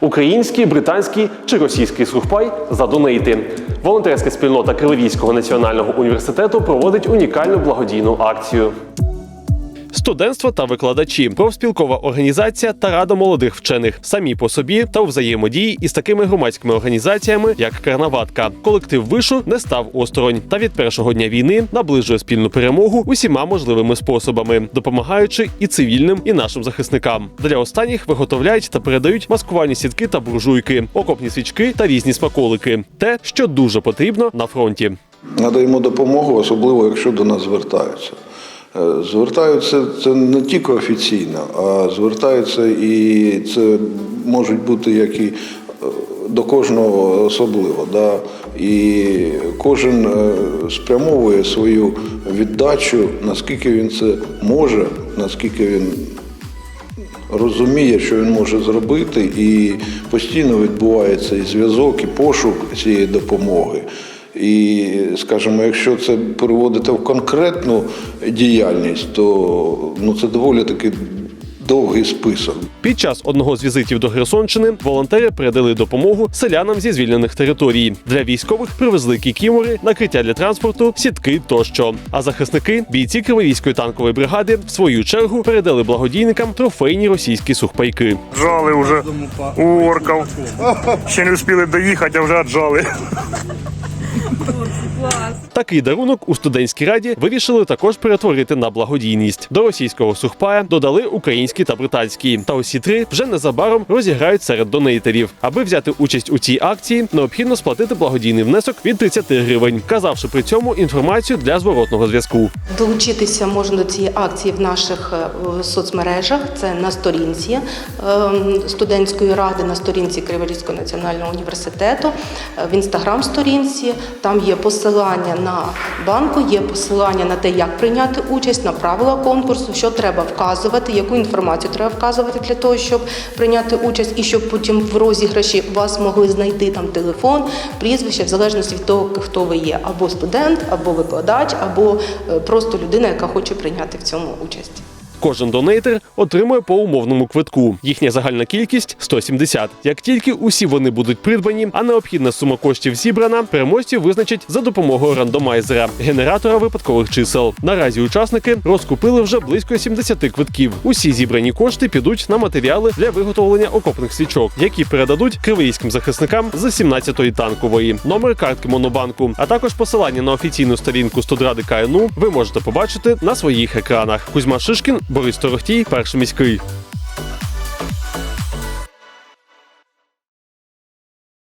Український, британський чи російський сухпай задонейти. Волонтерська спільнота Кривійського національного університету проводить унікальну благодійну акцію. Студентство та викладачі, профспілкова організація та рада молодих вчених самі по собі та у взаємодії із такими громадськими організаціями, як Карнаватка. Колектив вишу не став осторонь та від першого дня війни наближує спільну перемогу усіма можливими способами, допомагаючи і цивільним, і нашим захисникам. Для останніх виготовляють та передають маскувальні сітки та буржуйки, окопні свічки та різні смаколики. Те, що дуже потрібно на фронті. Надаємо допомогу, особливо якщо до нас звертаються. Е, Звертаються це не тільки офіційно, а звертаються і це можуть бути як і е, до кожного особливо. Да? І кожен е, спрямовує свою віддачу, наскільки він це може, наскільки він розуміє, що він може зробити, і постійно відбувається і зв'язок, і пошук цієї допомоги. І, скажімо, якщо це переводити в конкретну діяльність, то ну, це доволі таки довгий список. Під час одного з візитів до Херсонщини волонтери передали допомогу селянам зі звільнених територій. Для військових привезли кікімори, накриття для транспорту, сітки тощо. А захисники, бійці Криворізької танкової бригади, в свою чергу передали благодійникам трофейні російські сухпайки. Джали вже у орків. Ще не встигли доїхати, а вже отжали. Такий дарунок у студентській раді вирішили також перетворити на благодійність. До російського сухпая додали український та британський. Та усі три вже незабаром розіграють серед донейтерів. Аби взяти участь у цій акції, необхідно сплатити благодійний внесок від 30 гривень, казавши при цьому інформацію для зворотного зв'язку. Долучитися можна до цієї акції в наших е, соцмережах. Це на сторінці е, студентської ради, на сторінці Криворізького національного університету, е, в інстаграм-сторінці. Там є посилання на банку, є посилання на те, як прийняти участь, на правила конкурсу, що треба вказувати, яку інформацію треба вказувати для того, щоб прийняти участь, і щоб потім в розіграші вас могли знайти там телефон, прізвище, в залежності від того, хто ви є, або студент, або викладач, або е, просто людина, яка хоче прийняти в цьому участь. Кожен донейтер отримує по умовному квитку. Їхня загальна кількість 170. Як тільки усі вони будуть придбані, а необхідна сума коштів зібрана, переможців визначать за допомогою рандомайзера генератора випадкових чисел. Наразі учасники розкупили вже близько 70 квитків. Усі зібрані кошти підуть на матеріали для виготовлення окопних свічок, які передадуть кривийським захисникам з 17-ї танкової. Номер картки Монобанку, а також посилання на офіційну сторінку студради КНУ ви можете побачити на своїх екранах. Кузьма Шишкін, Борис Торохтій, перший міський.